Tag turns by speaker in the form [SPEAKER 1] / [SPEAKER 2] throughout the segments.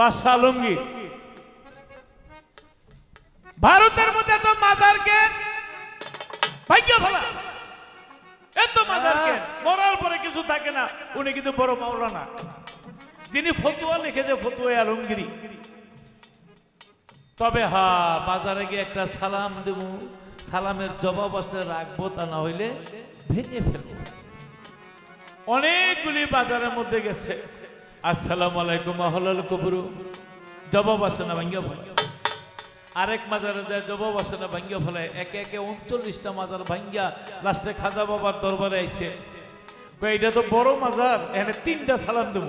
[SPEAKER 1] বাদশাহ আলমগীর ভারতের মধ্যে তো মাজারকে ভাগ্য ফেলা এত মাজার কেন মরার পরে কিছু থাকে না। উনি কিন্তু বড় মাওলানা। যিনি ফতুয়া লিখেছে ফতুয়া আলমগিরি তবে হা বাজারে গিয়ে একটা সালাম দেব। সালামের জবাব আসলে রাখব তা না হইলে ভেঙে ফেলব। অনেকগুলি বাজারের মধ্যে গেছে। আসসালামু আলাইকুম আহলাল কবরু। জবাব আসে না ভাঙ্গিয়া ফেলে আরেক মাজারে যায় জবাব আসে না ভাঙ্গিয়া ফেলে একে একে উনচল্লিশটা মাজার ভাঙ্গিয়া লাস্টে খাজা বাবার দরবারে আইসে এটা তো বড় মাজার এখানে তিনটা সালাম দেব।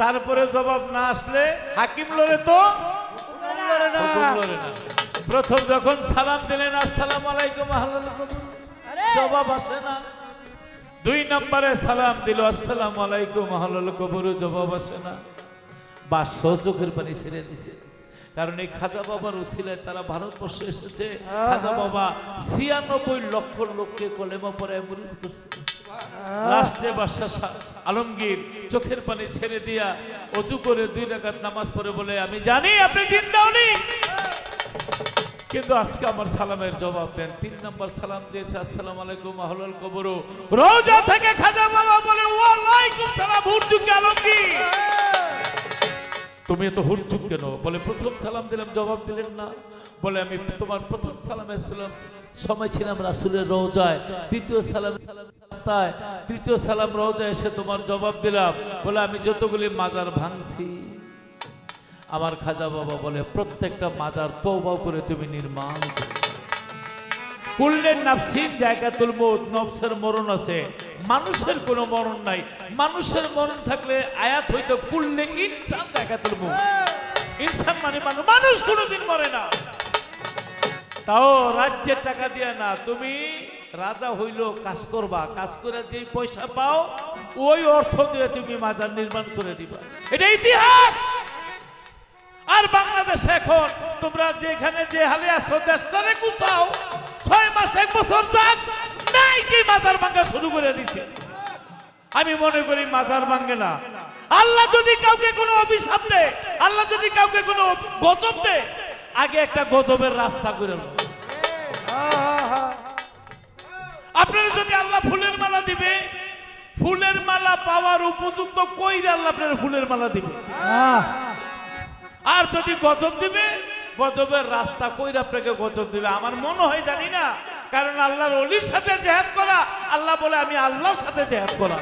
[SPEAKER 1] তারপরে জবাব না আসলে হাকিম লড়ে তো লড়ে না। প্রথম যখন সালাম দিলেন আসসালাম আলাইকুম আহলাল কবরু। জবাব আসে না? দুই নম্বরে সালাম দিল আসসালাম আলাইকুম আহলাল কবরু। জবাব আসে না। বা চোখের পানি ছেড়ে দিছে। কারণ এই খাজা বাবার উসিলায় তারা ভারতবর্ষে এসেছে। খাজা বাবা ছিয়ানব্বই লক্ষ লোককে কলেমা পরে মুরিদ করছে। লাস্টে শাহ আলমগীর চোখের পানি ছেড়ে দিয়া অজু করে দুই রাকাত নামাজ পড়ে বলে আমি জানি আপনি জিন্দা উনি। কিন্তু আজকে আমার সালামের জবাব দেন। তিন নম্বর সালাম দিয়েছে, আসসালাম আলাইকুম, আহলাল কবরু। রোজা থেকে খাজা বাবা বলে, ওয়ালাইকুম সালাম হুরজুক আলমগীর? তুমি এত হুরচুক কেন? বলে, প্রথম সালাম দিলাম, জবাব দিলেন না। বলে, আমি তোমার প্রথম সালামের ছিলাম সময় ছিলাম রাসুলের রোজায় দ্বিতীয় সালাম রাস্তায় তৃতীয় সালাম রোজায় এসে তোমার জবাব দিলাম। বলে, আমি যতগুলি মাজার ভাঙছি আমার খাজা বাবা বলে, প্রত্যেকটা মাজার তৌবা করে তুমি নির্মাণ করো। কুল্লের নাফসিন জায়গাতুল মৌত নফসের মরণ আছে। মানুষের কোনো মরণ নাই। মানুষের মরণ থাকলে আয়াত হইতো, কুল্লে ইনসান জায়গাতুল মৌত ইনসান মানে মানুষ মানুষ কোনোদিন মরে না। তাও রাজ্যের টাকা দিয়ে না, তুমি রাজা হইল, কাজ করবা। কাজ করে যেই পয়সা পাও, ওই অর্থ দিয়ে তুমি মাজার নির্মাণ করে দিবা। এটা ইতিহাস! আর বাংলাদেশ এখন, তোমরা যেখানে যে হালে আছো, দেশটারে গুছাও। ছয় মাস, এক বছর যাক নাই কি মাজার ভাঙ্গা শুরু করে দিছে। আমি মনে করি মাজার ভাঙ্গে না। আল্লাহ যদি কাউকে কোনো অভিশাপ দেয়, আল্লাহ যদি কাউকে কোনো গজব দেয়, আগে একটা গজবের রাস্তা করে। আপনারা যদি আল্লাহ ফুলের মালা দিবে, ফুলের মালা পাওয়ার উপযুক্ত কই আল্লাহ আপনার ফুলের মালা দিবে আর যদি গজব দিবে, গজবের রাস্তা কইরা আপনাকে গজব দিবে। আমার মনে হয় জানি না, কারণ আল্লাহর অলির সাথে জেহাদ করা, আল্লাহ বলে আমি আল্লাহর সাথে জেহাদ করা।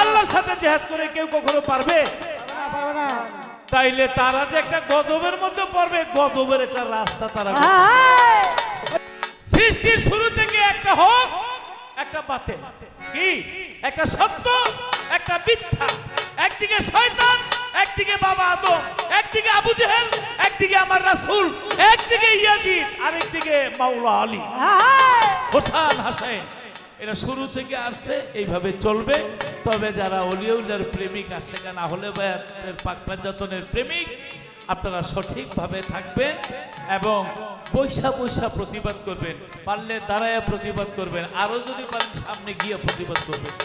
[SPEAKER 1] আল্লাহর সাথে জেহাদ করে কেউ কখনো পারবে? তাইলে তারা যে একটা গজবের মধ্যে পড়বে, গজবের একটা রাস্তা তারা সৃষ্টির শুরু থেকে একটা হোক, একটা বাতেন কি? একটা সত্য, একটা মিথ্যা। একদিকে শয়তান একদিকে বাবা আদম একদিকে আবু জেহেল একদিকে আমার রাসূল একদিকে ইয়াজিদ আরেকদিকে মাওলা আলী। হোসান হাসান এরা শুরু থেকে আসছে এইভাবে চলবে। তবে যারা অলিউল্লার প্রেমিক আসে না হলে বা পাক পাঞ্জাতনের প্রেমিক। আপনারা সঠিকভাবে থাকবেন এবং পয়সা পয়সা প্রতিবাদ করবেন। পারলে দাঁড়ায় প্রতিবাদ করবেন। আরও যদি পারেন সামনে গিয়ে প্রতিবাদ করবেন।